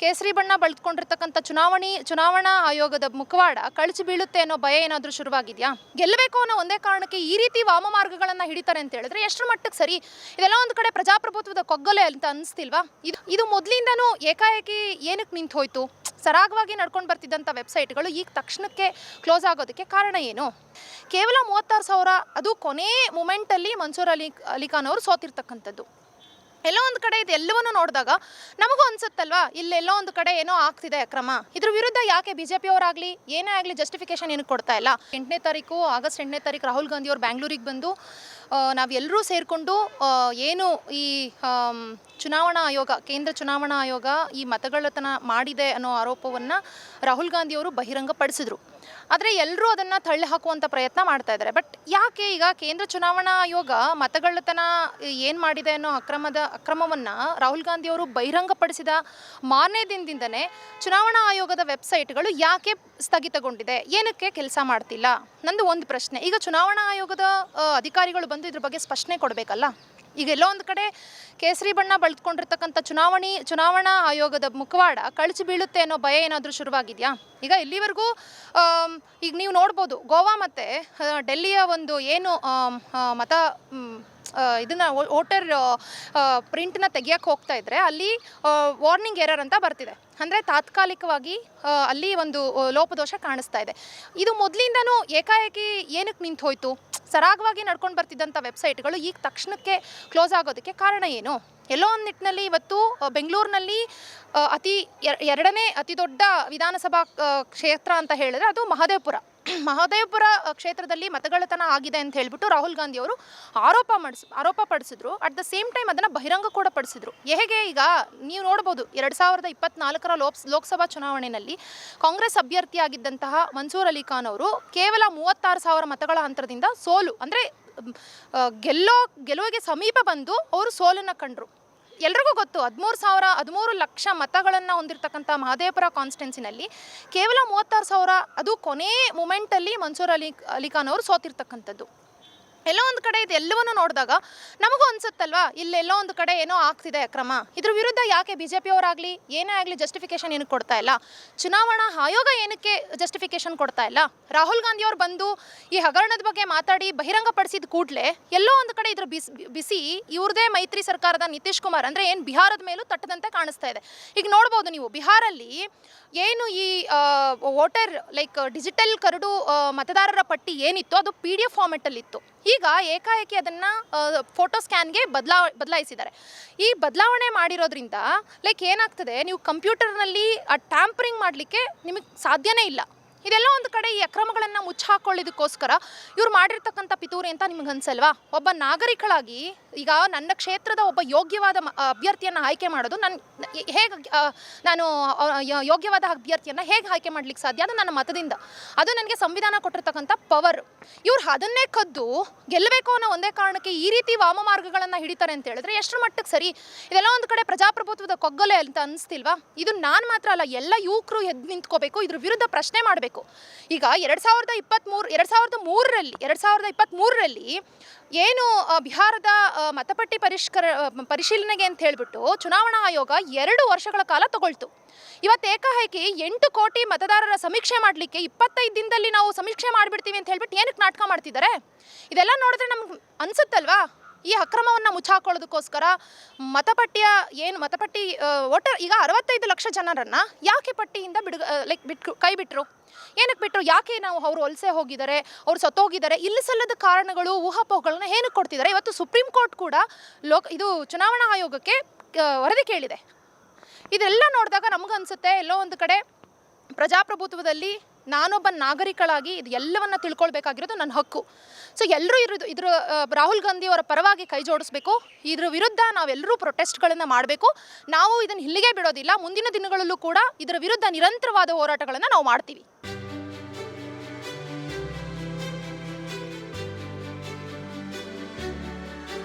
ಕೇಸರಿ ಬಣ್ಣ ಬಳ್ಕೊಂಡಿರ್ತಕ್ಕಂಥ ಚುನಾವಣೆ, ಚುನಾವಣಾ ಆಯೋಗದ ಮುಖವಾಡ ಕಳಚಿ ಬೀಳುತ್ತೆ ಅನ್ನೋ ಭಯ ಏನಾದರೂ ಶುರುವಾಗಿದೆಯಾ? ಗೆಲ್ಲಬೇಕು ಅನ್ನೋ ಒಂದೇ ಕಾರಣಕ್ಕೆ ಈ ರೀತಿ ವಾಮಮಾರ್ಗಗಳನ್ನು ಹಿಡಿತಾರೆ ಅಂತ ಹೇಳಿದ್ರೆ ಎಷ್ಟರ ಮಟ್ಟಕ್ಕೆ ಸರಿ? ಇದೆಲ್ಲ ಒಂದು ಕಡೆ ಪ್ರಜಾಪ್ರಭುತ್ವದ ಕೊಗ್ಗಲೆ ಅಂತ ಅನಿಸ್ತಿಲ್ವಾ? ಇದು ಇದು ಮೊದಲಿಂದನೂ ಏಕಾಏಕಿ ಏನಕ್ಕೆ ನಿಂತು ಹೋಯ್ತು? ಸರಾಗವಾಗಿ ನಡ್ಕೊಂಡು ಬರ್ತಿದ್ದಂಥ ವೆಬ್ಸೈಟ್ಗಳು ಈಗ ತಕ್ಷಣಕ್ಕೆ ಕ್ಲೋಸ್ ಆಗೋದಕ್ಕೆ ಕಾರಣ ಏನು? ಕೇವಲ ಮೂವತ್ತಾರು ಸಾವಿರ, ಅದು ಕೊನೆ ಮೂಮೆಂಟಲ್ಲಿ ಮನ್ಸೂರ್ ಅಲಿ ಅಲಿಖಾನ್ ಅವರು ಸೋತಿರ್ತಕ್ಕಂಥದ್ದು. ಎಲ್ಲೋ ಒಂದು ಕಡೆ ಇದೆಲ್ಲವನ್ನು ನೋಡಿದಾಗ ನಮಗೂ ಅನ್ಸುತ್ತಲ್ವಾ ಇಲ್ಲೆಲ್ಲೋ ಒಂದು ಕಡೆ ಏನೋ ಆಗ್ತಿದೆ ಕ್ರಮ. ಇದ್ರ ವಿರುದ್ಧ ಯಾಕೆ ಬಿ ಜೆ ಪಿಯವರಾಗಲಿ ಏನೇ ಆಗಲಿ ಜಸ್ಟಿಫಿಕೇಶನ್ ಏನು ಕೊಡ್ತಾ ಇಲ್ಲ. ಎಂಟನೇ ತಾರೀಕು, ಆಗಸ್ಟ್ ಎಂಟನೇ ತಾರೀಕು ರಾಹುಲ್ ಗಾಂಧಿ ಅವರು ಬ್ಯಾಂಗ್ಳೂರಿಗೆ ಬಂದು ನಾವೆಲ್ಲರೂ ಸೇರಿಕೊಂಡು ಏನು ಈ ಚುನಾವಣಾ ಆಯೋಗ, ಕೇಂದ್ರ ಚುನಾವಣಾ ಆಯೋಗ ಈ ಮತಗಳತನ ಮಾಡಿದೆ ಅನ್ನೋ ಆರೋಪವನ್ನು ರಾಹುಲ್ ಗಾಂಧಿ ಅವರು ಬಹಿರಂಗಪಡಿಸಿದ್ರು. ಆದರೆ ಎಲ್ಲರೂ ಅದನ್ನು ತಳ್ಳಿ ಹಾಕುವಂಥ ಪ್ರಯತ್ನ ಮಾಡ್ತಾ ಇದ್ದಾರೆ. ಬಟ್ ಯಾಕೆ ಈಗ ಕೇಂದ್ರ ಚುನಾವಣಾ ಆಯೋಗ ಮತಗಳ್ಳತನ ಏನು ಮಾಡಿದೆ ಅನ್ನೋ ಅಕ್ರಮದ ಅಕ್ರಮವನ್ನು ರಾಹುಲ್ ಗಾಂಧಿ ಅವರು ಬಹಿರಂಗಪಡಿಸಿದ ಮಾರನೇ ದಿನದಿಂದನೇ ಚುನಾವಣಾ ಆಯೋಗದ ವೆಬ್ಸೈಟ್ಗಳು ಯಾಕೆ ಸ್ಥಗಿತಗೊಂಡಿದೆ? ಏನಕ್ಕೆ ಕೆಲಸ ಮಾಡ್ತಿಲ್ಲ? ನಂದು ಒಂದು ಪ್ರಶ್ನೆ. ಈಗ ಚುನಾವಣಾ ಆಯೋಗದ ಅಧಿಕಾರಿಗಳು ಬಂದು ಇದ್ರ ಬಗ್ಗೆ ಸ್ಪಷ್ಟನೆ ಕೊಡಬೇಕಲ್ಲ? ಈಗ ಎಲ್ಲೋ ಒಂದು ಕಡೆ ಕೇಸರಿ ಬಣ್ಣ ಬಳ್ಕೊಂಡಿರ್ತಕ್ಕಂಥ ಚುನಾವಣೆ, ಚುನಾವಣಾ ಆಯೋಗದ ಮುಖವಾಡ ಕಳಚಿ ಬೀಳುತ್ತೆ ಅನ್ನೋ ಭಯ ಏನಾದರೂ ಶುರುವಾಗಿದೆಯಾ? ಈಗ ಇಲ್ಲಿವರೆಗೂ ಈಗ ನೀವು ನೋಡ್ಬೋದು, ಗೋವಾ ಮತ್ತು ಡೆಲ್ಲಿಯ ಒಂದು ಏನು ಮತ ಇದನ್ನ ವೋಟರ್ ಪ್ರಿಂಟ್ನ ತೆಗಿಯಕ್ಕೆ ಹೋಗ್ತಾ ಇದ್ರೆ ಅಲ್ಲಿ ವಾರ್ನಿಂಗ್ ಎರರ್ ಅಂತ ಬರ್ತಿದೆ. ಅಂದರೆ ತಾತ್ಕಾಲಿಕವಾಗಿ ಅಲ್ಲಿ ಒಂದು ಲೋಪದೋಷ ಕಾಣಿಸ್ತಾ ಇದೆ. ಇದು ಮೊದಲಿಂದನೂ ಏಕಾಏಕಿ ಏನಕ್ಕೆ ನಿಂತು ಹೋಯ್ತು ಸರಾಗವಾಗಿ ನಡ್ಕೊಂಡು ಬರ್ತಿದ್ದಂಥ ವೆಬ್ಸೈಟ್ಗಳು ಈಗ ತಕ್ಷಣಕ್ಕೆ ಕ್ಲೋಸ್ ಆಗೋದಕ್ಕೆ ಕಾರಣ ಏನು? ಎಲ್ಲೋ ಒಂದು ನಿಟ್ಟಿನಲ್ಲಿ ಇವತ್ತು ಬೆಂಗಳೂರಿನಲ್ಲಿ ಅತಿ ಎರಡನೇ ಅತಿ ದೊಡ್ಡ ವಿಧಾನಸಭಾ ಕ್ಷೇತ್ರ ಅಂತ ಹೇಳಿದ್ರೆ ಅದು ಮಹದೇವಪುರ. ಮಹದೇವಪುರ ಕ್ಷೇತ್ರದಲ್ಲಿ ಮತಗಳತನ ಆಗಿದೆ ಅಂತ ಹೇಳ್ಬಿಟ್ಟು ರಾಹುಲ್ ಗಾಂಧಿ ಅವರು ಆರೋಪ ಮಾಡಿಸ್, ಆರೋಪ ಪಡಿಸಿದ್ರು. ಅಟ್ ದ ಸೇಮ್ ಟೈಮ್ ಅದನ್ನು ಬಹಿರಂಗ ಕೂಡ ಪಡಿಸಿದ್ರು. ಹೇಗೆ ಈಗ ನೀವು ನೋಡ್ಬೋದು, ಎರಡು ಸಾವಿರದ ಇಪ್ಪತ್ನಾಲ್ಕರ ಲೋಕ್ ಲೋಕಸಭಾ ಚುನಾವಣೆಯಲ್ಲಿ ಕಾಂಗ್ರೆಸ್ ಅಭ್ಯರ್ಥಿಯಾಗಿದ್ದಂತಹ ಮನ್ಸೂರ್ ಅಲಿ ಖಾನ್ ಅವರು ಕೇವಲ ಮೂವತ್ತಾರು ಸಾವಿರ ಮತಗಳ ಅಂತರದಿಂದ ಸೋಲು, ಅಂದರೆ ಗೆಲ್ಲೋ ಗೆಲುವಿಗೆ ಸಮೀಪ ಬಂದು ಅವರು ಸೋಲನ್ನು ಕಂಡ್ರು. ಎಲ್ರಿಗೂ ಗೊತ್ತು, ಹದಿಮೂರು ಸಾವಿರ, ಹದಿಮೂರು ಲಕ್ಷ ಮತಗಳನ್ನು ಹೊಂದಿರತಕ್ಕಂಥ ಮಹದೇವಪುರ ಕಾನ್ಸ್ಟೆನ್ಸಿನಲ್ಲಿ ಕೇವಲ ಮೂವತ್ತಾರು ಸಾವಿರ, ಅದು ಕೊನೆ ಮೂಮೆಂಟಲ್ಲಿ ಮನ್ಸೂರ್ ಅಲಿ ಅಲಿ ಖಾನ್ ಅವರು ಸೋತಿರ್ತಕ್ಕಂಥದ್ದು. ಎಲ್ಲೋ ಒಂದು ಕಡೆ ಇದೆಲ್ಲವನ್ನು ನೋಡಿದಾಗ ನಮಗೂ ಅನ್ಸುತ್ತಲ್ವಾ ಇಲ್ಲೆಲ್ಲೋ ಒಂದು ಕಡೆ ಏನೋ ಆಗ್ತಿದೆ ಅಕ್ರಮ. ಇದ್ರ ವಿರುದ್ಧ ಯಾಕೆ ಬಿ ಜೆ ಪಿಯವರಾಗಲಿ ಏನೇ ಆಗಲಿ ಜಸ್ಟಿಫಿಕೇಶನ್ ಏನಕ್ಕೆ ಕೊಡ್ತಾ ಇಲ್ಲ. ಚುನಾವಣಾ ಆಯೋಗ ಏನಕ್ಕೆ ಜಸ್ಟಿಫಿಕೇಶನ್ ಕೊಡ್ತಾ ಇಲ್ಲ? ರಾಹುಲ್ ಗಾಂಧಿ ಅವರು ಬಂದು ಈ ಹಗರಣದ ಬಗ್ಗೆ ಮಾತಾಡಿ ಬಹಿರಂಗಪಡಿಸಿದ ಕೂಡಲೇ ಎಲ್ಲೋ ಒಂದು ಕಡೆ ಇದ್ರ ಬಿಸಿ ಬಿಸಿ ಇವ್ರದೇ ಮೈತ್ರಿ ಸರ್ಕಾರದ ನಿತೀಶ್ ಕುಮಾರ್ ಅಂದರೆ ಏನು ಬಿಹಾರದ ಮೇಲೂ ತಟ್ಟದಂತೆ ಕಾಣಿಸ್ತಾ ಇದೆ. ಈಗ ನೋಡ್ಬೋದು ನೀವು, ಬಿಹಾರಲ್ಲಿ ಏನು ಈ ವೋಟರ್ ಲೈಕ್ ಡಿಜಿಟಲ್ ಕರಡು ಮತದಾರರ ಪಟ್ಟಿ ಏನಿತ್ತು ಅದು ಪಿ ಡಿ ಎಫ್ ಫಾರ್ಮೆಟಲ್ಲಿತ್ತು ಈಗ ಏಕಾಏಕಿ ಅದನ್ನು ಫೋಟೋ ಸ್ಕ್ಯಾನ್ಗೆ ಬದಲಾ ಬದಲಾಯಿಸಿದ್ದಾರೆ. ಈ ಬದಲಾವಣೆ ಮಾಡಿರೋದ್ರಿಂದ ಲೈಕ್ ಏನಾಗ್ತದೆ, ನೀವು ಕಂಪ್ಯೂಟರ್ನಲ್ಲಿ ಟ್ಯಾಂಪರಿಂಗ್ ಮಾಡಲಿಕ್ಕೆ ನಿಮಗೆ ಸಾಧ್ಯನೇ ಇಲ್ಲ. ಇದೆಲ್ಲ ಒಂದು ಕಡೆ ಈ ಅಕ್ರಮಗಳನ್ನು ಮುಚ್ಚಾಕೊಳ್ಳೋದಕ್ಕೋಸ್ಕರ ಇವ್ರು ಮಾಡಿರ್ತಕ್ಕಂಥ ಪಿತೂರಿ ಅಂತ ನಿಮ್ಗೆ ಅನ್ಸಲ್ವಾ? ಒಬ್ಬ ನಾಗರಿಕಳಾಗಿ ಈಗ ನನ್ನ ಕ್ಷೇತ್ರದ ಒಬ್ಬ ಯೋಗ್ಯವಾದ ಅಭ್ಯರ್ಥಿಯನ್ನು ಆಯ್ಕೆ ಮಾಡೋದು ನನ್ನ ಹೇಗೆ ನಾನು ಯೋಗ್ಯವಾದ ಅಭ್ಯರ್ಥಿಯನ್ನು ಹೇಗೆ ಆಯ್ಕೆ ಮಾಡ್ಲಿಕ್ಕೆ ಸಾಧ್ಯ ಅದು ನನ್ನ ಮತದಿಂದ. ಅದು ನನಗೆ ಸಂವಿಧಾನ ಕೊಟ್ಟಿರ್ತಕ್ಕಂಥ ಪವರ್. ಇವ್ರು ಅದನ್ನೇ ಕದ್ದು ಗೆಲ್ಲಬೇಕು ಅನ್ನೋ ಒಂದೇ ಕಾರಣಕ್ಕೆ ಈ ರೀತಿ ವಾಮಮಾರ್ಗಗಳನ್ನು ಹಿಡಿತಾರೆ ಅಂತ ಹೇಳಿದ್ರೆ ಎಷ್ಟರ ಮಟ್ಟಕ್ಕೆ ಸರಿ? ಇದೆಲ್ಲ ಒಂದು ಕಡೆ ಪ್ರಜಾಪ್ರಭುತ್ವದ ಕೊಗ್ಗಲೆ ಅಂತ ಅನಿಸ್ತಿಲ್ವಾ? ಇದು ನಾನು ಮಾತ್ರ ಅಲ್ಲ, ಎಲ್ಲ ಯುವಕರು ಎದ್ದು ನಿಂತ್ಕೋಬೇಕು, ಇದ್ರ ವಿರುದ್ಧ ಪ್ರಶ್ನೆ ಮಾಡಬೇಕು. ಈಗ ಎರಡು ಸಾವಿರದ ಇಪ್ಪತ್ತ್ಮೂರು ಎರಡು ಸಾವಿರದ ಮೂರರಲ್ಲಿ, ಎರಡು ಸಾವಿರದ ಇಪ್ಪತ್ತ್ಮೂರರಲ್ಲಿ ಏನು ಬಿಹಾರದ ಮತಪಟ್ಟಿ ಪರಿಷ್ಕರ ಪರಿಶೀಲನೆಗೆ ಅಂತ ಹೇಳಿಬಿಟ್ಟು ಚುನಾವಣಾ ಆಯೋಗ ಎರಡು ವರ್ಷಗಳ ಕಾಲ ತಗೊಳ್ತು. ಇವತ್ತು ಏಕಾಏಕಿ ಎಂಟು ಕೋಟಿ ಮತದಾರರ ಸಮೀಕ್ಷೆ ಮಾಡಲಿಕ್ಕೆ ಇಪ್ಪತ್ತೈದು ದಿನದಲ್ಲಿ ನಾವು ಸಮೀಕ್ಷೆ ಮಾಡಿಬಿಡ್ತೀವಿ ಅಂತ ಹೇಳ್ಬಿಟ್ಟು ಏನಕ್ಕೆ ನಾಟಕ ಮಾಡ್ತಿದ್ದಾರೆ? ಇದೆಲ್ಲ ನೋಡಿದ್ರೆ ನಮ್ಗೆ ಅನ್ಸುತ್ತಲ್ವಾ? ಈ ಅಕ್ರಮವನ್ನು ಮುಚ್ಚಾಕೊಳ್ಳೋದಕ್ಕೋಸ್ಕರ ಮತಪಟ್ಟಿಯ ಏನು ಮತಪಟ್ಟಿ ಒಟ್ಟು ಈಗ ಅರವತ್ತೈದು ಲಕ್ಷ ಜನರನ್ನು ಯಾಕೆ ಪಟ್ಟಿಯಿಂದ ಬಿಡು ಲೈಕ್ ಬಿಟ್ಟು ಕೈ ಬಿಟ್ಟರು ಏನಕ್ಕೆ ಬಿಟ್ಟರು ಯಾಕೆ ನಾವು ಅವರು ವಲಸೆ ಹೋಗಿದ್ದಾರೆ, ಅವರು ಸತ್ತೋಗಿದ್ದಾರೆ? ಇಲ್ಲಿ ಸಲ್ಲದ ಕಾರಣಗಳು, ಊಹಾಪೋಹಗಳನ್ನ ಏನಕ್ಕೆ ಕೊಡ್ತಿದ್ದಾರೆ? ಇವತ್ತು ಸುಪ್ರೀಂ ಕೋರ್ಟ್ ಕೂಡ ಲೋಕ, ಇದು ಚುನಾವಣಾ ಆಯೋಗಕ್ಕೆ ವರದಿ ಕೇಳಿದೆ. ಇದೆಲ್ಲ ನೋಡಿದಾಗ ನಮಗನ್ಸುತ್ತೆ, ಎಲ್ಲೋ ಒಂದು ಕಡೆ ಪ್ರಜಾಪ್ರಭುತ್ವದಲ್ಲಿ ನಾನೊಬ್ಬ ನಾಗರಿಕಳಾಗಿ ಇದು ಎಲ್ಲವನ್ನ ತಿಳ್ಕೊಳ್ಬೇಕಾಗಿರೋದು ನನ್ನ ಹಕ್ಕು. ಸೊ ಎಲ್ಲರೂ ಇರೋದು ಇದ್ರ ರಾಹುಲ್ ಗಾಂಧಿ ಅವರ ಪರವಾಗಿ ಕೈ ಜೋಡಿಸ್ಬೇಕು. ಇದ್ರ ವಿರುದ್ಧ ನಾವೆಲ್ಲರೂ ಪ್ರೊಟೆಸ್ಟ್ಗಳನ್ನು ಮಾಡಬೇಕು. ನಾವು ಇದನ್ನು ಇಲ್ಲಿಗೆ ಬಿಡೋದಿಲ್ಲ. ಮುಂದಿನ ದಿನಗಳಲ್ಲೂ ಕೂಡ ಇದರ ವಿರುದ್ಧ ನಿರಂತರವಾದ ಹೋರಾಟಗಳನ್ನು ನಾವು ಮಾಡ್ತೀವಿ.